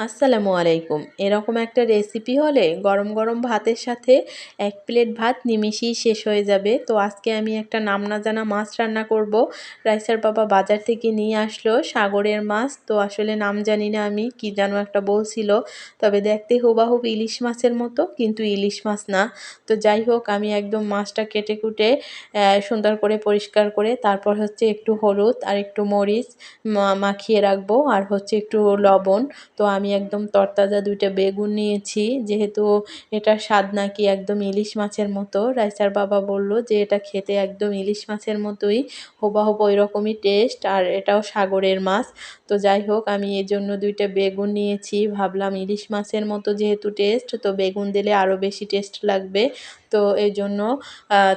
আসসালামু আলাইকুম। এরকম একটা রেসিপি হলে গরম গরম ভাতের সাথে এক প্লেট ভাত নিমিশেই শেষ হয়ে যাবে। তো আজকে আমি একটা নাম না জানা মাছ রান্না করব। রাইসার বাবা বাজার থেকে নিয়ে আসলো সাগরের মাছ। তো আসলে নাম জানি না আমি, কি যেন একটা বলছিল। তবে দেখতে হুবাহুব ইলিশ মাছের মতো, কিন্তু ইলিশ মাছ না। তো যাই হোক, আমি একদম মাছটা কেটে কুটে সুন্দর করে পরিষ্কার করে, তারপর হচ্ছে একটু হলুদ আর একটু মরিচ মাখিয়ে রাখব। আর হচ্ছে একটু লবণ। তো আমি একদম তরতাজা দুইটা বেগুন নিয়েছি। যেহেতু এটা স্বাদ নাকি একদম ইলিশ মাছের মতো। রাইসার বাবা বলল যে এটা খেতে একদম ইলিশ মাছের মতোই। হোবাহুব ওই রকমই টেস্ট আর এটাও সাগরের মাছ। তো যাই হোক, আমি এর জন্য দুইটা বেগুন নিয়েছি। ভাবলাম ইলিশ মাছের মতো যেহেতু টেস্ট তো বেগুন দিলে আরও বেশি টেস্ট লাগবে। তো এই জন্য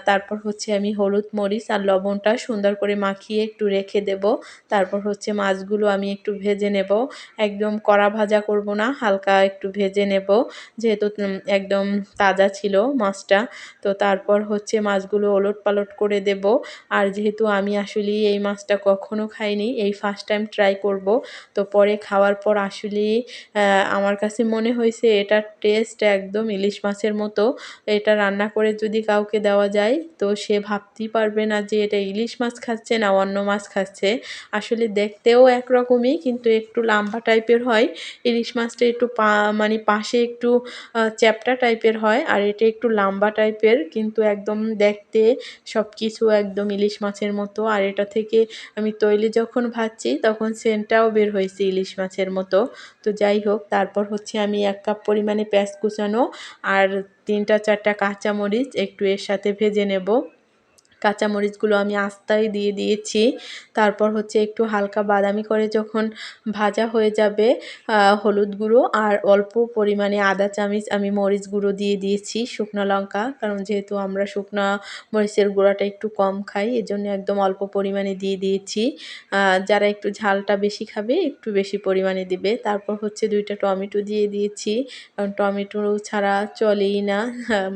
তারপর হচ্ছে আমি হলুদ মরিচ আর লবণটা সুন্দর করে মাখিয়ে একটু রেখে দেব। তারপর হচ্ছে মাছগুলো আমি একটু ভেজে নেব। একদম কড়া ভাজা করব না, হালকা একটু ভেজে নেব। যেহেতু একদম তাজা ছিল মাছটা, তো তারপর হচ্ছে মাছগুলো ওলট পালট করে দেব। আর যেহেতু আমি আসলে এই মাছটা কখনো খাইনি, এই ফার্স্ট টাইম ট্রাই করব, তো পরে খাওয়ার পর আসলে আমার কাছে মনে হয়েছে এটার টেস্ট একদম ইলিশ মাছের মতো, এটা রান্না করে যদি কাউকে দেওয়া যায়, তো সে ভাবতেই পারবে না যে এটা ইলিশ মাছ খাচ্ছে না অন্য মাছ খাচ্ছে। আসলে দেখতেও একরকমই, কিন্তু একটু লাম্বা টাইপের হয়। ইলিশ মাছটা একটু পা মানে পাশে একটু চ্যাপটা টাইপের হয়, আর এটা একটু লম্বা টাইপের, কিন্তু একদম দেখতে সব কিছু একদম ইলিশ মাছের মতো। আর এটা থেকে আমি তৈলে যখন ভাজছি, তখন সেন্টটাও বের হয়েছে ইলিশ মাছের মতো। তো যাই হোক, তারপর হচ্ছে আমি এক কাপ পরিমাণে পেঁয়াজ কুচানো, আর তিনটা চারটা কাঁচামরিচ একটু এর সাথে ভেজে নেব। কাঁচামরিচগুলো আমি আস্তায় দিয়ে দিয়েছি। তারপর হচ্ছে একটু হালকা বাদামি করে যখন ভাজা হয়ে যাবে হলুদ গুঁড়ো আর অল্প পরিমাণে আদা চামিচ আমি মরিচ গুঁড়ো দিয়ে দিয়েছি শুকনো লঙ্কা। কারণ যেহেতু আমরা শুকনো মরিচের গুঁড়াটা একটু কম খাই, এজন্য একদম অল্প পরিমাণে দিয়ে দিয়েছি। যারা একটু ঝালটা বেশি খাবে, একটু বেশি পরিমাণে দিবে। তারপর হচ্ছে দুইটা টমেটো দিয়ে দিয়েছি। কারণ টমেটো ছাড়া চলেই না।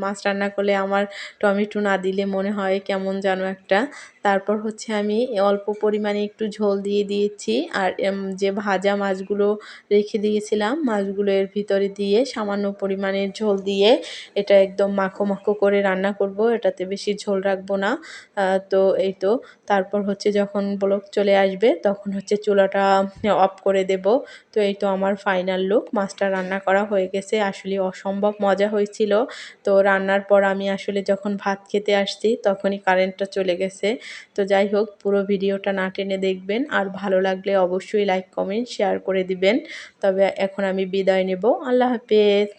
মাছ রান্না করলে আমার টমেটো না দিলে মনে হয় কেমন যেন একটা। তারপর হচ্ছে আমি অল্প পরিমাণে একটু ঝোল দিয়ে দিয়েছি আর যে ভাজা মাছগুলো রেখে দিয়েছিলাম, মাছগুলো এর ভিতরে দিয়ে সামান্য পরিমাণের ঝোল দিয়ে এটা একদম মাখো মাখো করে রান্না করব, এটাতে বেশি ঝোল রাখব না। তো এই তো, তারপর হচ্ছে যখন ব্লক চলে আসবে তখন হচ্ছে চুলাটা অফ করে দেব। তো এই তো আমার ফাইনাল লুক, মাছটা রান্না করা হয়ে গেছে, আসলে অসম্ভব মজা হয়েছিল। তো রান্নার পর আমি আসলে যখন ভাত খেতে আসছি তখনই কারেন্টটা চলে গেছে। তো যাই হোক পুরো ভিডিওটা না টেনে দেখবেন। আর ভালো লাগলে অবশ্যই লাইক, কমেন্ট, শেয়ার করে দিবেন। তবে এখন আমি বিদায় নেব। আল্লাহ হাফেজ।